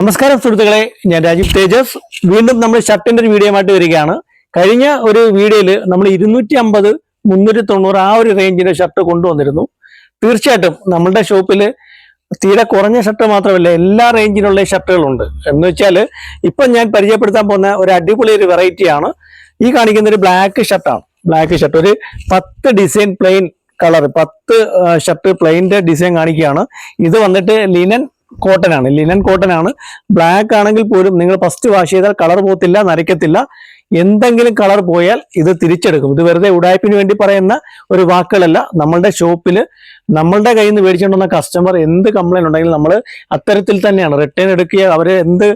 നമസ്കാരം സുഹൃത്തുക്കളെ ഞാൻ രാജീവ് തേജസ്. വീണ്ടും നമ്മൾ ഷർട്ടിന്റെ ഒരു വീഡിയോ ആയിട്ട് വരികയാണ്. കഴിഞ്ഞ ഒരു വീഡിയോയിൽ നമ്മൾ ഇരുന്നൂറ്റി അമ്പത് മുന്നൂറ്റി തൊണ്ണൂറ് ആ ഒരു റേഞ്ചിന്റെ ഷർട്ട് കൊണ്ടുവന്നിരുന്നു. തീർച്ചയായിട്ടും നമ്മളുടെ ഷോപ്പിൽ തീരെ കുറഞ്ഞ ഷർട്ട് മാത്രമല്ല എല്ലാ റേഞ്ചിലുള്ള ഷർട്ടുകളുണ്ട് എന്ന് വെച്ചാൽ ഇപ്പം ഞാൻ പരിചയപ്പെടുത്താൻ പോകുന്ന ഒരു അടിപൊളി ഒരു വെറൈറ്റിയാണ് ഈ കാണിക്കുന്ന ഒരു ബ്ലാക്ക് ഷർട്ടാണ് ബ്ലാക്ക് ഷർട്ട് ഒരു പത്ത് ഡിസൈൻ പ്ലെയിൻ കളർ പത്ത് ഷർട്ട് പ്ലെയിന്റെ ഡിസൈൻ കാണിക്കുകയാണ്. ഇത് വന്നിട്ട് ലിനൻ കോട്ടൺ ആണ് ലിനൻ കോട്ടൺ ആണ്. ബ്ലാക്ക് ആണെങ്കിൽ പോലും നിങ്ങൾ ഫസ്റ്റ് വാഷ് ചെയ്താൽ കളർ പോകത്തില്ല നരയ്ക്കത്തില്ല. എന്തെങ്കിലും കളർ പോയാൽ ഇത് തിരിച്ചെടുക്കും. ഇത് വെറുതെ ഉടായ്പിന് വേണ്ടി പറയുന്ന ഒരു വാക്കുകളല്ല. നമ്മളുടെ ഷോപ്പിൽ നമ്മളുടെ കയ്യിൽ നിന്ന് മേടിച്ചുകൊണ്ടുവന്ന കസ്റ്റമർ എന്ത് കംപ്ലൈന്റ് ഉണ്ടെങ്കിലും നമ്മൾ അത്തരത്തിൽ തന്നെയാണ്. റിട്ടേൺ എടുക്കുക അവർ എന്ത്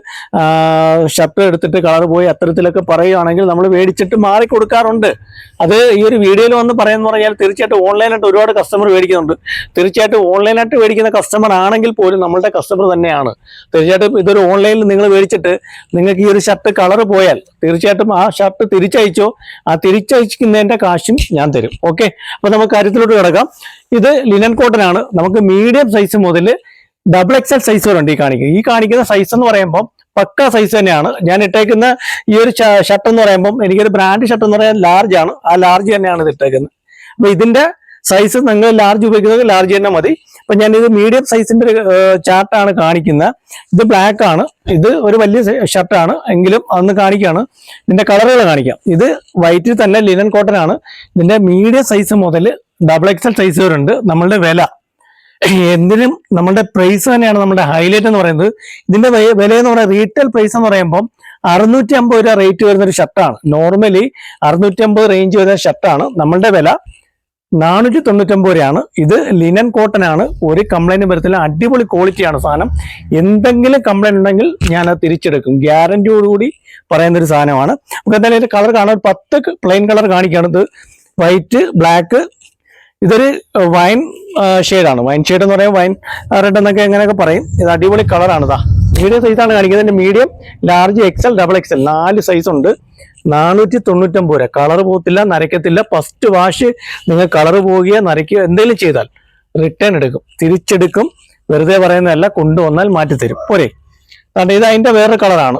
ഷർട്ട് എടുത്തിട്ട് കളർ പോയി അത്തരത്തിലൊക്കെ പറയുകയാണെങ്കിൽ നമ്മൾ മേടിച്ചിട്ട് മാറി കൊടുക്കാറുണ്ട്. അത് ഈ ഒരു വീഡിയോയിൽ വന്ന് പറയുന്ന പറഞ്ഞാൽ തീർച്ചയായിട്ടും ഓൺലൈനായിട്ട് ഒരുപാട് കസ്റ്റമർ മേടിക്കുന്നുണ്ട്. തീർച്ചയായിട്ടും ഓൺലൈനായിട്ട് മേടിക്കുന്ന കസ്റ്റമർ ആണെങ്കിൽ പോലും നമ്മളുടെ കസ്റ്റമർ തന്നെയാണ്. തീർച്ചയായിട്ടും ഇതൊരു ഓൺലൈനിൽ നിങ്ങൾ മേടിച്ചിട്ട് നിങ്ങൾക്ക് ഈ ഒരു ഷർട്ട് കളർ പോയാൽ തീർച്ചയായിട്ടും ആ ഷർട്ട് തിരിച്ചയച്ചോ? ആ തിരിച്ചയക്കുന്നതിന്റെ കാശും ഞാൻ തരും. ഓക്കെ അപ്പൊ നമുക്ക് കാര്യത്തിലോട്ട് കിടക്കാം. ഇത് ലിനൻ കോട്ടൺ ആണ്. നമുക്ക് മീഡിയം സൈസ് മുതൽ ഡബിൾ എക്സൽ സൈസ് വരെ ഈ കാണിക്കുന്നത്. ഈ കാണിക്കുന്ന സൈസ് എന്ന് പറയുമ്പോൾ പക്ക സൈസ് തന്നെയാണ്. ഞാൻ ഇട്ടേക്കുന്ന ഈ ഒരു ഷർട്ട് എന്ന് പറയുമ്പോൾ എനിക്കൊരു ബ്രാൻഡ് ഷർട്ട് എന്ന് പറയാൻ ലാർജ് ആണ്. ആ ലാർജ് തന്നെയാണ് ഇത് ഇട്ടേക്കുന്നത്. അപ്പൊ ഇതിന്റെ സൈസ് നിങ്ങൾ ലാർജ് ഉപയോഗിക്കുന്നത് ലാർജ് തന്നെ മതി. അപ്പൊ ഞാൻ ഇത് മീഡിയം സൈസിന്റെ ചാർട്ടാണ് കാണിക്കുന്നത്. ഇത് ബ്ലാക്ക് ആണ്. ഇത് ഒരു വലിയ ഷർട്ടാണ് എങ്കിലും അന്ന് കാണിക്കുകയാണ് ഇതിന്റെ കളറുകൾ കാണിക്കാം. ഇത് വൈറ്റിൽ തന്നെ ലിനൻ കോട്ടൺ ആണ്. ഇതിന്റെ മീഡിയം സൈസ് മുതൽ ഡബിൾ എക്സൽ സൈസ് വരെ ഉണ്ട് നമ്മളുടെ വില. എന്തിനും നമ്മളുടെ പ്രൈസ് തന്നെയാണ് നമ്മുടെ ഹൈലൈറ്റ് എന്ന് പറയുന്നത്. ഇതിന്റെ വില എന്ന് പറയുന്നത് റീറ്റെയിൽ പ്രൈസ് എന്ന് പറയുമ്പോൾ അറുന്നൂറ്റി അമ്പത് രൂപ റേറ്റ് വരുന്ന ഒരു ഷർട്ടാണ് നോർമലി അറുന്നൂറ്റി അമ്പത് റേഞ്ച് വരുന്ന ഷർട്ടാണ് നമ്മളുടെ വില. നാനൂറ്റി തൊണ്ണൂറ്റൊമ്പത് രൂപയാണ്. ഇത് ലിനൻ കോട്ടൺ ആണ്. ഒരു കംപ്ലൈന്റ് വരത്തില്ല. അടിപൊളി ക്വാളിറ്റിയാണ് സാധനം. എന്തെങ്കിലും കംപ്ലൈന്റ് ഉണ്ടെങ്കിൽ ഞാൻ അത് തിരിച്ചെടുക്കും. ഗ്യാരന്റിയോടുകൂടി പറയുന്ന ഒരു സാധനമാണ്. നമുക്ക് എന്തായാലും ഇതിന്റെ കളർ കാണാൻ ഒരു പത്ത് പ്ലെയിൻ കളർ കാണിക്കുകയാണ്. ഇത് വൈറ്റ് ബ്ലാക്ക് ഇതൊരു വൈൻ ഷെയ്ഡാണ് വൈൻ ഷെയ്ഡ് എന്ന് പറയുമ്പോൾ വൈൻ റെഡ് എന്നൊക്കെ എങ്ങനെയൊക്കെ പറയും. ഇത് അടിപൊളി കളറാണ് ഇതാ മീഡിയം സൈസാണ് കാണിക്കുന്നത്. Medium large XL double XL നാല് സൈസ് ഉണ്ട്. നാനൂറ്റി തൊണ്ണൂറ്റൊമ്പത് രൂപ. കളർ പോകത്തില്ല നരയ്ക്കത്തില്ല ഫസ്റ്റ് വാഷ് നിങ്ങൾ കളർ പോവുകയോ നരയ്ക്കുകയോ എന്തെങ്കിലും ചെയ്താൽ റിട്ടേൺ എടുക്കും. തിരിച്ചെടുക്കും. വെറുതെ പറയുന്നതല്ല കൊണ്ടുവന്നാൽ മാറ്റിത്തരും. പോരെ. കാരണം ഇത് അതിന്റെ വേറെ കളറാണ്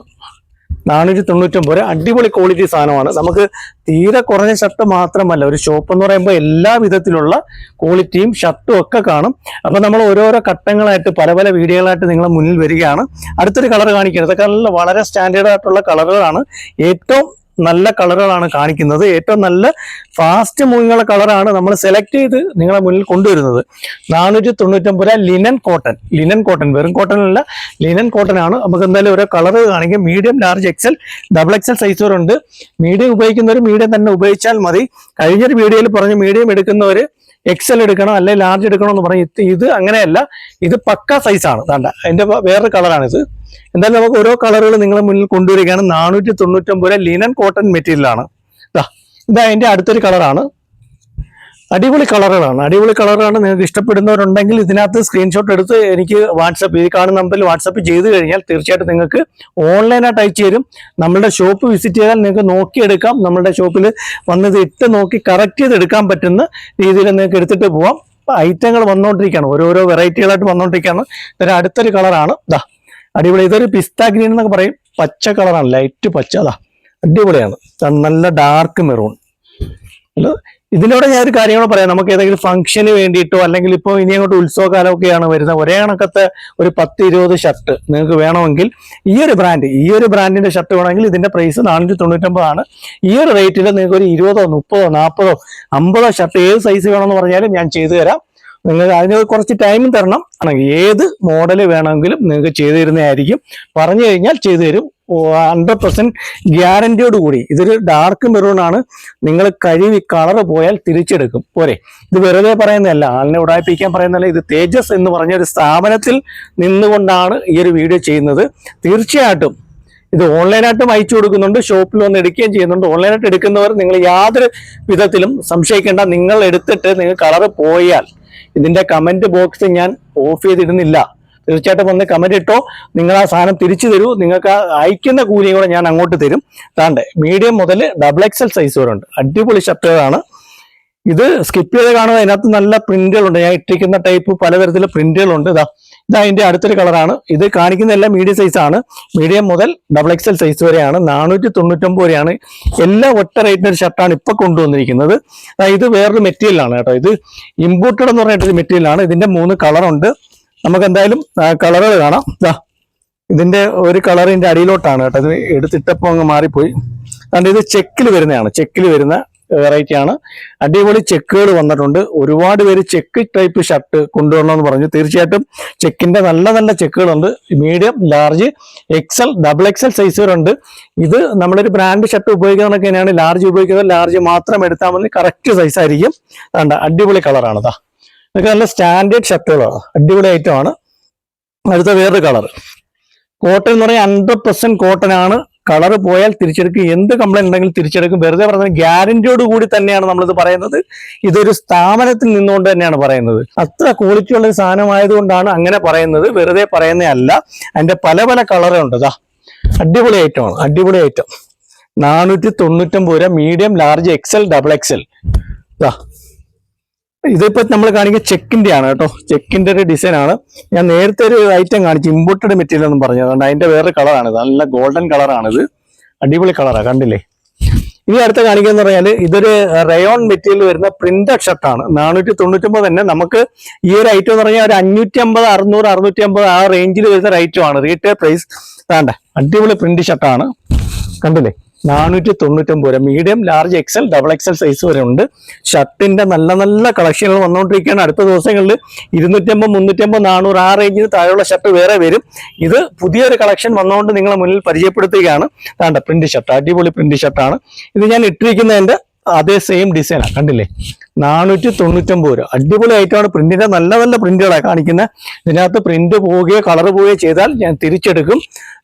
നാനൂറ്റി രൂപ. അടിപൊളി ക്വാളിറ്റി സാധനമാണ്. നമുക്ക് തീരെ കുറഞ്ഞ ഷർട്ട് മാത്രമല്ല ഒരു ഷോപ്പ് എന്ന് പറയുമ്പോൾ എല്ലാ വിധത്തിലുള്ള ക്വാളിറ്റിയും ഷർട്ടും ഒക്കെ കാണും. അപ്പം നമ്മൾ ഓരോരോ ഘട്ടങ്ങളായിട്ട് പല പല വീഡിയോകളായിട്ട് നിങ്ങളെ മുന്നിൽ വരികയാണ്. അടുത്തൊരു കളർ കാണിക്കുന്നത്. ഇതൊക്കെ നല്ല വളരെ സ്റ്റാൻഡേർഡ് ആയിട്ടുള്ള കളറുകളാണ് ഏറ്റവും നല്ല കളറുകളാണ് കാണിക്കുന്നത്. ഏറ്റവും നല്ല ഫാസ്റ്റ് മൂവിങ്ങുള്ള കളറാണ് നമ്മൾ സെലക്ട് ചെയ്ത് നിങ്ങളെ മുന്നിൽ കൊണ്ടുവരുന്നത്. നാനൂറ്റി തൊണ്ണൂറ്റൊമ്പത് രൂപ ലിനൻ കോട്ടൺ ലിനൻ കോട്ടൺ വെറും കോട്ടൺ അല്ല ലിനൻ കോട്ടൺ ആണ്. നമുക്ക് എന്തായാലും ഓരോ കളർ കാണിക്കും. Medium large XL double XL size വരെ ഉണ്ട് മീഡിയം ഉപയോഗിക്കുന്നവർ മീഡിയം തന്നെ ഉപയോഗിച്ചാൽ മതി. കഴിഞ്ഞൊരു വീഡിയോയിൽ പറഞ്ഞ് മീഡിയം എടുക്കുന്നവർ എക്സൽ എടുക്കണം അല്ലെങ്കിൽ ലാർജ് എടുക്കണം എന്ന് പറഞ്ഞ് ഇത് ഇത് അങ്ങനെയല്ല ഇത് പക്ക സൈസാണ് വേണ്ട അതിന്റെ വേറൊരു കളറാണ് ഇത് എന്തായാലും നമുക്ക് ഓരോ കളറുകൾ നിങ്ങളെ മുന്നിൽ കൊണ്ടുവരികയാണ്. നാനൂറ്റി തൊണ്ണൂറ്റൊമ്പത് രൂപ ലിനൻ കോട്ടൺ മെറ്റീരിയലാണ് ആണ്. ഇതാ അതിന്റെ അടുത്തൊരു കളറാണ് അടിപൊളി കളറുകളാണ്. അടിപൊളി കളറാണ് നിങ്ങൾക്ക് ഇഷ്ടപ്പെടുന്നവരുണ്ടെങ്കിൽ ഇതിനകത്ത് സ്ക്രീൻഷോട്ട് എടുത്ത് എനിക്ക് വാട്സപ്പ് ഈ കാണുന്ന നമ്പറിൽ വാട്സപ്പ് ചെയ്ത് കഴിഞ്ഞാൽ തീർച്ചയായിട്ടും നിങ്ങൾക്ക് ഓൺലൈനായിട്ട് അയച്ചു തരും. നമ്മളുടെ ഷോപ്പ് വിസിറ്റ് ചെയ്താൽ നിങ്ങൾക്ക് നോക്കിയെടുക്കാം. നമ്മളുടെ ഷോപ്പിൽ വന്നത് ഇട്ട് നോക്കി കറക്റ്റ് ചെയ്ത് എടുക്കാൻ പറ്റുന്ന രീതിയിൽ നിങ്ങൾക്ക് എടുത്തിട്ട് പോവാം. ഐറ്റങ്ങൾ വന്നുകൊണ്ടിരിക്കുകയാണ് ഓരോരോ വെറൈറ്റികളായിട്ട് വന്നുകൊണ്ടിരിക്കുകയാണ് ഇതൊരു അടുത്തൊരു കളറാണ്. ഇതാ അടിപൊളി. ഇതൊരു പിസ്ത ഗ്രീൻ എന്നൊക്കെ പറയും. പച്ച കളറാണ്. ലൈറ്റ് പച്ച. അതാ അടിപൊളിയാണ്. നല്ല ഡാർക്ക് മെറൂൺ ഇതിലൂടെ ഞാൻ ഒരു കാര്യം കൂടെ പറയാം. നമുക്ക് ഏതെങ്കിലും ഫംഗ്ഷന് വേണ്ടിയിട്ടോ അല്ലെങ്കിൽ ഇപ്പോൾ ഇനി അങ്ങോട്ട് ഉത്സവകാലമൊക്കെയാണ് വരുന്നത്. ഒരേ കണക്കത്തെ ഒരു പത്ത് ഇരുപത് ഷർട്ട് നിങ്ങൾക്ക് വേണമെങ്കിൽ ഈ ഒരു ബ്രാൻഡ് ഈ ഒരു ബ്രാൻഡിന്റെ ഷർട്ട് വേണമെങ്കിൽ ഇതിന്റെ പ്രൈസ് നാനൂറ്റി തൊണ്ണൂറ്റൊമ്പതാണ് ഈ ഒരു റേറ്റിൽ നിങ്ങൾക്ക് ഒരു ഇരുപതോ മുപ്പതോ നാൽപ്പതോ അമ്പതോ ഷർട്ട് ഏത് സൈസ് വേണമെന്ന് പറഞ്ഞാലും ഞാൻ ചെയ്തു തരാം. നിങ്ങൾ അതിന് കുറച്ച് ടൈം തരണം. ആണെങ്കിൽ ഏത് മോഡൽ വേണമെങ്കിലും നിങ്ങൾക്ക് ചെയ്തു തരുന്നതായിരിക്കും. പറഞ്ഞു കഴിഞ്ഞാൽ ചെയ്തു തരും. ഹൺഡ്രഡ് പെർസെന്റ് ഗ്യാരണ്ടിയോട് കൂടി. ഇതൊരു ഡാർക്ക് മെറൂൺ ആണ്. നിങ്ങൾ കഴുകി കളർ പോയാൽ തിരിച്ചെടുക്കും. പോരെ. ഇത് വെറുതെ പറയുന്നതല്ല. ആളിനെ ഉടായിപ്പിക്കാൻ പറയുന്നതല്ല. ഇത് തേജസ് എന്ന് പറഞ്ഞ ഒരു സ്ഥാപനത്തിൽ നിന്നുകൊണ്ടാണ് ഈ ഒരു വീഡിയോ ചെയ്യുന്നത്. തീർച്ചയായിട്ടും ഇത് ഓൺലൈനായിട്ടും അയച്ചു കൊടുക്കുന്നുണ്ട്. ഷോപ്പിൽ വന്ന് എടുക്കുകയും ചെയ്യുന്നുണ്ട്. ഓൺലൈനായിട്ട് എടുക്കുന്നവർ നിങ്ങൾ യാതൊരു വിധത്തിലും സംശയിക്കേണ്ട. നിങ്ങൾ എടുത്തിട്ട് നിങ്ങൾ കളർ പോയാൽ ഇതിന്റെ കമന്റ് ബോക്സ് ഞാൻ ഓഫ് ചെയ്തിടുന്നില്ല. തീർച്ചയായിട്ടും വന്ന് കമന്റ് ഇട്ടോ. നിങ്ങൾ ആ സാധനം തിരിച്ചു തരൂ. നിങ്ങൾക്ക് അയക്കുന്ന കൂലിയും കൂടെ ഞാൻ അങ്ങോട്ട് തരും. താണ്ട് മീഡിയം മുതൽ ഡബിൾ എക്സൽ സൈസ് വരെ ഉണ്ട്. അടിപൊളി ഷർട്ടുകളാണ് ഇത് സ്കിപ്പ് ചെയ്ത് കാണുന്നത് അതിനകത്ത് നല്ല പ്രിന്റുകളുണ്ട് ഞാൻ ഇട്ടിരിക്കുന്ന ടൈപ്പ് പലതരത്തിലുള്ള പ്രിന്റുകളുണ്ട് ഇതാ ഇത് അതിന്റെ അടുത്തൊരു കളറാണ് ഇത് കാണിക്കുന്ന എല്ലാം മീഡിയം സൈസ് ആണ്. മീഡിയം മുതൽ ഡബിൾ എക്സൽ സൈസ് വരെയാണ്. നാനൂറ്റി തൊണ്ണൂറ്റൊമ്പത് വരെയാണ്. എല്ലാ ഒറ്റ റേറ്റിന് ഒരു ഷർട്ടാണ് ഇപ്പൊ കൊണ്ടുവന്നിരിക്കുന്നത്. ഇത് വേറൊരു മെറ്റീരിയലാണ് കേട്ടോ. ഇത് ഇമ്പോർട്ടഡ് എന്ന് പറഞ്ഞിട്ടൊരു മെറ്റീരിയലാണ് ഇതിന്റെ മൂന്ന് കളറുണ്ട് നമുക്ക് എന്തായാലും കളറുകൾ കാണാം. ഇതിന്റെ ഒരു കളർ ഇതിന്റെ അടിയിലോട്ടാണ് കേട്ടോ. ഇത് എടുത്തിട്ടപ്പോ അങ്ങ് മാറിപ്പോയി. കാരണം ഇത് ചെക്കിൽ വരുന്നതാണ്. ചെക്കിൽ വരുന്ന വെറൈറ്റി ആണ്. അടിപൊളി ചെക്കുകൾ വന്നിട്ടുണ്ട്. ഒരുപാട് പേര് ചെക്ക് ടൈപ്പ് ഷർട്ട് കൊണ്ടുവരണമെന്ന് പറഞ്ഞു. തീർച്ചയായിട്ടും ചെക്കിന്റെ നല്ല നല്ല ചെക്കുകളുണ്ട് medium large XL double XL size വരെ ഉണ്ട്. ഇത് നമ്മളൊരു ബ്രാൻഡ് ഷർട്ട് ഉപയോഗിക്കുന്നതൊക്കെ തന്നെയാണ്. ലാർജ് ഉപയോഗിക്കുന്നത്. ലാർജ് മാത്രം എടുത്താൽ മതി. കറക്റ്റ് സൈസ് ആയിരിക്കും. അടിപൊളി കളറാണ് ഇതാ ഇതൊക്കെ നല്ല സ്റ്റാൻഡേർഡ് ഷർട്ടുകളാണ് അടിപൊളി ഐറ്റം ആണ്. അടുത്ത വേറൊരു കളർ കോട്ടൺ എന്ന് പറഞ്ഞാൽ ഹൺഡ്രഡ് പെർസെന്റ് കോട്ടൺ ആണ്. കളർ പോയാൽ തിരിച്ചെടുക്കും. എന്ത് കംപ്ലൈന്റ് ഉണ്ടെങ്കിലും തിരിച്ചെടുക്കും. വെറുതെ പറഞ്ഞാൽ ഗ്യാരണ്ടിയോട് കൂടി തന്നെയാണ് നമ്മളിത് പറയുന്നത്. ഇതൊരു സ്ഥാപനത്തിൽ നിന്നുകൊണ്ട് തന്നെയാണ് പറയുന്നത്. അത്ര ക്വാളിറ്റി ഉള്ള ഒരു സാധനമായതുകൊണ്ടാണ് അങ്ങനെ പറയുന്നത്. വെറുതെ പറയുന്നതല്ല അതിന്റെ പല പല കളറുണ്ട് ഇതാ അടിപൊളി ഐറ്റമാണ് അടിപൊളി ഐറ്റം നാനൂറ്റി തൊണ്ണൂറ്റൊമ്പത് രൂപ. Medium large XL double XL ഇതാ ഇതിപ്പോ നമ്മൾ കാണിക്കുന്ന ചെക്കിന്റെ ആണ് കേട്ടോ. ചെക്കിന്റെ ഒരു ഡിസൈൻ ആണ്. ഞാൻ നേരത്തെ ഒരു ഐറ്റം കാണിച്ചു. ഇമ്പോർട്ടഡ് മെറ്റീരിയൽ എന്ന് പറഞ്ഞു. അതുകൊണ്ട് അതിന്റെ വേറെ കളറാണ് നല്ല ഗോൾഡൻ കളറാണ് ഇത്. അടിപൊളി കളറാണ് കണ്ടില്ലേ? ഇനി അടുത്ത കാണിക്കുന്ന പറഞ്ഞാൽ ഇതൊരു റയോൺ മെറ്റീരിയൽ വരുന്ന പ്രിന്റഡ് ഷർട്ടാണ് നാനൂറ്റി തൊണ്ണൂറ്റൊമ്പത് തന്നെ. നമുക്ക് ഈ ഒരു ഐറ്റം എന്ന് പറഞ്ഞാൽ ഒരു അഞ്ഞൂറ്റി അമ്പത് അറുന്നൂറ് അറുന്നൂറ്റി അമ്പത് ആ റേഞ്ചിൽ വരുന്ന ഒരു ഐറ്റം ആണ്. റീറ്റെയിൽ പ്രൈസ് വേണ്ട. അടിപൊളി പ്രിന്റ് ഷർട്ടാണ് കണ്ടില്ലേ? നാനൂറ്റി തൊണ്ണൂറ്റൊമ്പത് രൂപ. Medium large XL double XL size വരെ ഉണ്ട്. ഷർട്ടിന്റെ നല്ല നല്ല കളക്ഷനുകൾ വന്നുകൊണ്ടിരിക്കുകയാണ് അടുത്ത ദിവസങ്ങളിൽ ഇരുന്നൂറ്റമ്പത് മുന്നൂറ്റമ്പത് നാനൂറ് ആ റേഞ്ചിന് താഴെയുള്ള ഷർട്ട് വേറെ വരും. ഇത് പുതിയൊരു കളക്ഷൻ വന്നുകൊണ്ട് നിങ്ങളെ മുന്നിൽ പരിചയപ്പെടുത്തുകയാണ്. താണ്ട പ്രിന്റ് ഷർട്ട് അടിപൊളി പ്രിന്റ് ഷർട്ടാണ് ഇത് ഞാൻ ഇട്ടിരിക്കുന്നതിന്റെ അതേ സെയിം ഡിസൈനാണ് കണ്ടില്ലേ? നാനൂറ്റി തൊണ്ണൂറ്റൊമ്പത് രൂപ. അടിപൊളി ആയിട്ടാണ് പ്രിന്റിന്റെ നല്ല നല്ല പ്രിന്റുകളാണ് കാണിക്കുന്നത് ഇതിനകത്ത് പ്രിന്റ് പോവുകയോ കളർ പോവുകയോ ചെയ്താൽ ഞാൻ തിരിച്ചെടുക്കും.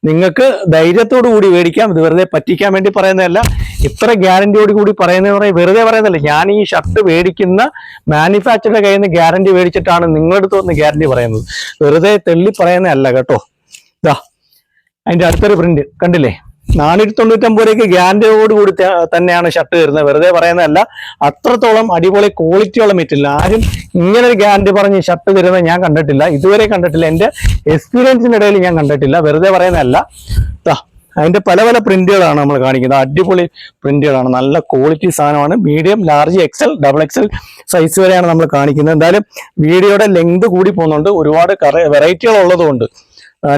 നിങ്ങൾക്ക് ധൈര്യത്തോടു കൂടി മേടിക്കാം. ഇത് വെറുതെ പറ്റിക്കാൻ വേണ്ടി പറയുന്നതല്ല. ഇത്ര ഗ്യാരണ്ടിയോട് കൂടി പറയുന്നത് പറയാൻ വെറുതെ പറയുന്നില്ല ഞാൻ ഈ ഷർട്ട് മേടിക്കുന്ന മാനുഫാക്ചറുടെ കയ്യിൽ നിന്ന് ഗ്യാരണ്ടി മേടിച്ചിട്ടാണ് നിങ്ങളുടെ അടുത്ത് വന്ന് ഗ്യാരണ്ടി പറയുന്നത്. വെറുതെ തെള്ളി പറയുന്നതല്ല കേട്ടോ. ഇതാ അതിന്റെ അടുത്തൊരു പ്രിന്റ് കണ്ടില്ലേ? നാനൂറ്റി തൊണ്ണൂറ്റമ്പത് രൂപയ്ക്ക് ഗ്യാരണ്ടിയോട് കൂടി തന്നെയാണ് ഷർട്ട് വരുന്നത്. വെറുതെ പറയുന്നതല്ല അത്രത്തോളം അടിപൊളി ക്വാളിറ്റിയുള്ള മെറ്റീരിയൽ ആരും ഇങ്ങനെ ഒരു ഗ്യാരണ്ടി പറഞ്ഞ് ഷർട്ട് തരുന്നത് ഞാൻ കണ്ടിട്ടില്ല. ഇതുവരെ കണ്ടിട്ടില്ല. എന്റെ എക്സ്പീരിയൻസിന്റെ ഇടയിൽ ഞാൻ കണ്ടിട്ടില്ല. വെറുതെ പറയുന്നതല്ല. അതിന്റെ പല പല പ്രിന്റുകളാണ് നമ്മൾ കാണിക്കുന്നത്. അടിപൊളി പ്രിന്റുകളാണ് നല്ല ക്വാളിറ്റി സാധനമാണ്. Medium large XL double XL size വരെയാണ് നമ്മൾ കാണിക്കുന്നത്. എന്തായാലും വീഡിയോയുടെ ലെങ്ത് കൂടി പോകുന്നുണ്ട്. ഒരുപാട് വെറൈറ്റികൾ ഉള്ളതുകൊണ്ട്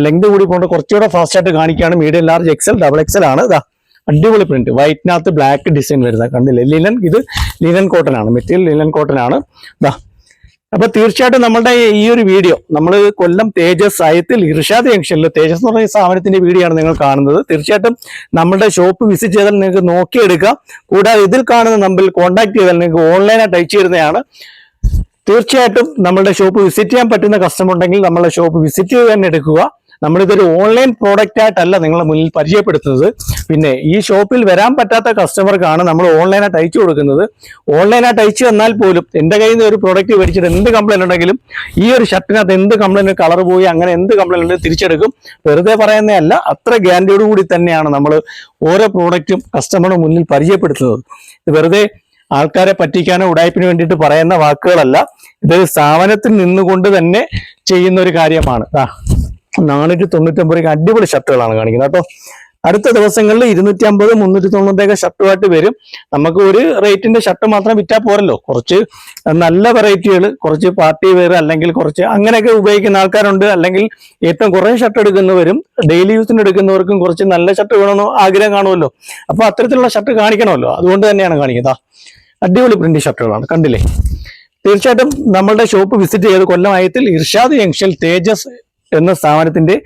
ലെങ്ത് കൂടി പോകുന്നത് കുറച്ചുകൂടെ ഫാസ്റ്റ് ആയിട്ട് കാണിക്കുകയാണ്. Medium large XL double XL ആണ്. ഇതാ അടിപൊളി പ്രിന്റ് വൈറ്റിനകത്ത് ബ്ലാക്ക് ഡിസൈൻ വരുന്നത്. കണ്ടില്ലേ? ലിനൻ ഇത് ലിനൻ കോട്ടൺ ആണ്. മെറ്റീരിയൽ ലിനൻ കോട്ടൺ ആണ്. ഇതാ അപ്പൊ തീർച്ചയായിട്ടും നമ്മുടെ ഈ ഒരു വീഡിയോ നമ്മൾ കൊല്ലം തേജസ് സായത്തിൽ ഇർഷാദ് ജംഗ്ഷനിൽ തേജസ് എന്ന് പറയുന്ന സ്ഥാപനത്തിന്റെ വീഡിയോ ആണ് നിങ്ങൾ കാണുന്നത്. തീർച്ചയായിട്ടും നമ്മുടെ ഷോപ്പ് വിസിറ്റ് ചെയ്താൽ നിങ്ങൾക്ക് നോക്കിയെടുക്കാം. കൂടാതെ ഇതിൽ കാണുന്ന നമ്പറിൽ കോൺടാക്ട് ചെയ്താൽ നിങ്ങൾക്ക് ഓൺലൈനായിട്ട് അയച്ചു തരുന്നതാണ്. തീർച്ചയായിട്ടും നമ്മളുടെ ഷോപ്പ് വിസിറ്റ് ചെയ്യാൻ പറ്റുന്ന കസ്റ്റമർ ഉണ്ടെങ്കിൽ നമ്മളുടെ ഷോപ്പ് വിസിറ്റ് ചെയ്ത് തന്നെ എടുക്കുക. നമ്മളിതൊരു ഓൺലൈൻ പ്രോഡക്റ്റ് ആയിട്ടല്ല നിങ്ങളെ മുന്നിൽ പരിചയപ്പെടുത്തുന്നത്. പിന്നെ ഈ ഷോപ്പിൽ വരാൻ പറ്റാത്ത കസ്റ്റമർക്കാണ് നമ്മൾ ഓൺലൈനായിട്ട് അയച്ചു കൊടുക്കുന്നത്. ഓൺലൈനായിട്ട് അയച്ചു വന്നാൽ പോലും എന്റെ കയ്യിൽ നിന്ന് ഒരു പ്രോഡക്റ്റ് മേടിച്ചിട്ട് എന്ത് കംപ്ലൈന്റ് ഉണ്ടെങ്കിലും ഈ ഒരു ഷർട്ടിനകത്ത് എന്ത് കംപ്ലൈന്റ് കളർ പോയി അങ്ങനെ എന്ത് കംപ്ലൈന്റ് തിരിച്ചെടുക്കും. വെറുതെ പറയുന്നതല്ല അത്ര ഗ്യാരണ്ടിയോട് കൂടി തന്നെയാണ് നമ്മൾ ഓരോ പ്രോഡക്റ്റും കസ്റ്റമറിന് മുന്നിൽ പരിചയപ്പെടുത്തുന്നത്. ഇത് വെറുതെ ആൾക്കാരെ പറ്റിക്കാനോ ഉടായ്പിന് വേണ്ടിയിട്ട് പറയുന്ന വാക്കുകളല്ല. ഇതൊരു സ്ഥാപനത്തിൽ നിന്നുകൊണ്ട് തന്നെ ചെയ്യുന്ന ഒരു കാര്യമാണ്. നാനൂറ്റി തൊണ്ണൂറ്റൊമ്പത് അടിപൊളി ഷർട്ടുകളാണ് കാണിക്കുന്നത് കേട്ടോ. അടുത്ത ദിവസങ്ങളിൽ ഇരുന്നൂറ്റി അമ്പത് മുന്നൂറ്റി തൊണ്ണൂറ്റൊക്കെ ഷർട്ടുമായിട്ട് വരും. നമുക്ക് ഒരു റേറ്റിന്റെ ഷർട്ട് മാത്രം വിറ്റാൽ പോരല്ലോ. കുറച്ച് നല്ല വെറൈറ്റികൾ കുറച്ച് പാർട്ടി വെയർ അല്ലെങ്കിൽ കുറച്ച് അങ്ങനെയൊക്കെ ഉപയോഗിക്കുന്ന ആൾക്കാരുണ്ട്. അല്ലെങ്കിൽ ഏറ്റവും കുറേ ഷർട്ട് എടുക്കുന്നവരും ഡെയിലി യൂസിന് എടുക്കുന്നവർക്കും കുറച്ച് നല്ല ഷർട്ട് വേണമെന്ന് ആഗ്രഹം കാണുമല്ലോ. അപ്പൊ അത്തരത്തിലുള്ള ഷർട്ട് കാണിക്കണമല്ലോ. അതുകൊണ്ട് തന്നെയാണ് കാണിക്കുന്നത്. അടിപൊളി പ്രിന്റ് ഷർട്ടുകളാണ് കണ്ടില്ലേ? തീർച്ചയായിട്ടും നമ്മളുടെ ഷോപ്പ് വിസിറ്റ് ചെയ്ത് കൊല്ലമായത്തിൽ ഇർഷാദ് യങ്ഷൽ തേജസ് എന്ന സ്ഥാപനത്തിന്റെ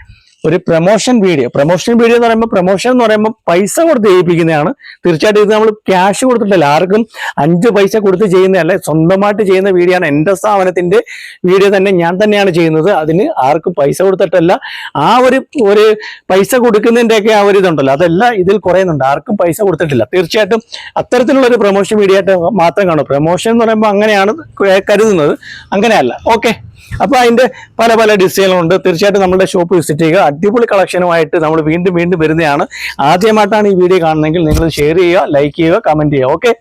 ഒരു പ്രൊമോഷൻ വീഡിയോ പ്രൊമോഷൻ വീഡിയോ എന്ന് പറയുമ്പോൾ പ്രൊമോഷൻ എന്ന് പറയുമ്പോൾ പൈസ കൊടുത്ത് ചെയ്യിപ്പിക്കുന്നതാണ്. തീർച്ചയായിട്ടും ഇത് നമ്മൾ ക്യാഷ് കൊടുത്തിട്ടില്ല. ആർക്കും അഞ്ച് പൈസ കൊടുത്ത് ചെയ്യുന്നതല്ല. സ്വന്തമായിട്ട് ചെയ്യുന്ന വീഡിയോ ആണ്. എന്റെ സ്ഥാപനത്തിന്റെ വീഡിയോ തന്നെ ഞാൻ തന്നെയാണ് ചെയ്യുന്നത്. അതിന് ആർക്കും പൈസ കൊടുത്തിട്ടല്ല. ആ ഒരു ഒരു പൈസ കൊടുക്കുന്നതിന്റെയൊക്കെ ആ ഒരു ഇതുണ്ടല്ലോ. അതെല്ലാം ഇതിൽ കുറയുന്നുണ്ട്. ആർക്കും പൈസ കൊടുത്തിട്ടില്ല. തീർച്ചയായിട്ടും അത്തരത്തിലുള്ള ഒരു പ്രൊമോഷൻ വീഡിയോ ആയിട്ട് മാത്രം കാണും. പ്രൊമോഷൻ എന്ന് പറയുമ്പോൾ അങ്ങനെയാണ് കരുതുന്നത്. അങ്ങനെയല്ല. ഓക്കെ അപ്പൊ അതിന്റെ പല പല ഡിസൈനുകളുണ്ട്. തീർച്ചയായിട്ടും നമ്മുടെ ഷോപ്പ് വിസിറ്റ് ചെയ്യുക. അടിപൊളി കളക്ഷനുമായിട്ട് നമ്മൾ വീണ്ടും വീണ്ടും വരുന്നതാണ്. ആദ്യമായിട്ടാണ് ഈ വീഡിയോ കാണുന്നതെങ്കിൽ നിങ്ങൾ ഷെയർ ചെയ്യുക ലൈക്ക് ചെയ്യുക കമന്റ് ചെയ്യുക. ഓക്കെ